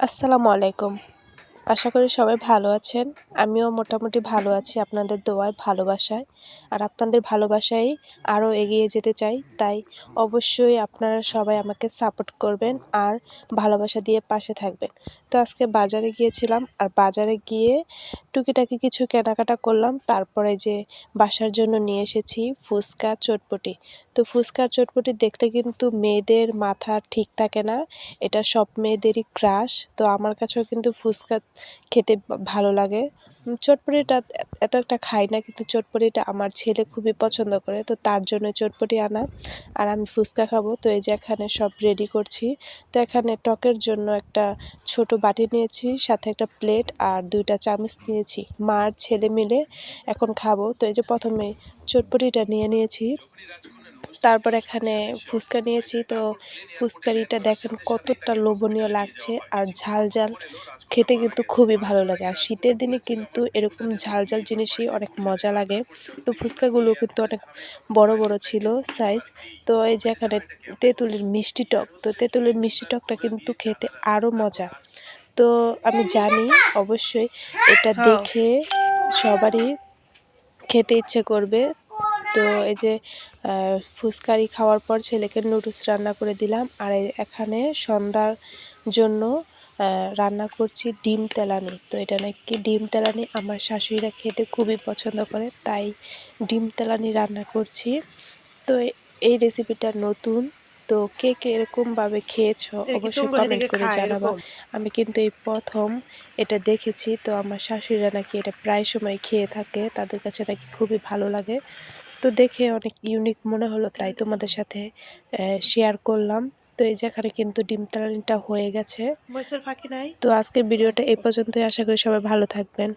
আসসালামু আলাইকুম। আশা করি সবাই ভালো আছেন। আমিও মোটামুটি ভালো আছি আপনাদের দোয়ায়, ভালোবাসায়। আর আপনাদের ভালোবাসায় আরও এগিয়ে যেতে চাই। তাই অবশ্যই আপনারা সবাই আমাকে সাপোর্ট করবেন আর ভালোবাসা দিয়ে পাশে থাকবেন। তো আজকে বাজারে গিয়েছিলাম আর বাজারে গিয়ে টুকিটাকি কিছু কেনাকাটা করলাম। তারপরে যে বাসার জন্য নিয়ে এসেছি ফুচকা চটপটি। তো ফুচকা চটপটি দেখতে কিন্তু মেয়েদের মাথা ঠিক থাকে না। এটা সব মেয়েদেরই ক্রাশ তো আমার কাছেও কিন্তু ফুচকা খেতে ভালো লাগে। চটপটিটা এত একটা খাই না, কিন্তু চটপটিটা আমার ছেলে খুবই পছন্দ করে, তো তার জন্য চটপটি আনা। আর আমি ফুচকা খাব, তো এই যে এখানে সব রেডি করছি। তো এখানে টকের জন্য একটা ছোট বাটি নিয়েছি, সাথে একটা প্লেট আর দুইটা চামচ নিয়েছি। মা আর ছেলে মিলে এখন খাব। তো এই যে প্রথমে চটপটিটা নিয়ে নিয়েছি। তারপর এখানে ফুচকা নিয়েছি, তো ফুচকারিটা দেখেন কতটা লোভনীয় লাগছে। আর ঝাল ঝাল খেতে কিন্তু খুবই ভালো লাগে। আর শীতের দিনে কিন্তু এরকম ঝাল ঝাল জিনিসই অনেক মজা লাগে। তো ফুচকাগুলো কিন্তু অনেক বড় বড় ছিল সাইজ তো এই যে এখানে তেঁতুলের মিষ্টি টক তো তেঁতুলের মিষ্টি টকটা কিন্তু খেতে আরও মজা। তো আমি জানি অবশ্যই এটা দেখে সবারই খেতে ইচ্ছে করবে। তো এই যে ফুচকারি খাওয়ার পর ছেলেকে নুডলস রান্না করে দিলাম। আর এখানে সন্ধ্যার জন্য রান্না করছি ডিম তেলানি। তো এটা নাকি ডিম তেলানি। আমার শাশুড়িরা খেতে খুবই পছন্দ করে তাই ডিম তেলানি রান্না করছি। তো এই রেসিপিটা নতুন। তো কে কে এরকমভাবে খেয়েছো অবশ্যই কমেন্ট করে জানাব। আমি কিন্তু এই প্রথম এটা দেখেছি। তো আমার শাশুড়িরা নাকি এটা প্রায় সময় খেয়ে থাকে। তাদের কাছে নাকি খুবই ভালো লাগে। তো দেখে অনেক ইউনিক মনে হলো তাই তোমাদের সাথে শেয়ার করলাম। তো এই যে এখানে কিন্তু ডিম তালানিটা হয়ে গেছে। তো আজকের ভিডিওটা এই পর্যন্তই। আশা করি সবাই ভালো থাকবেন।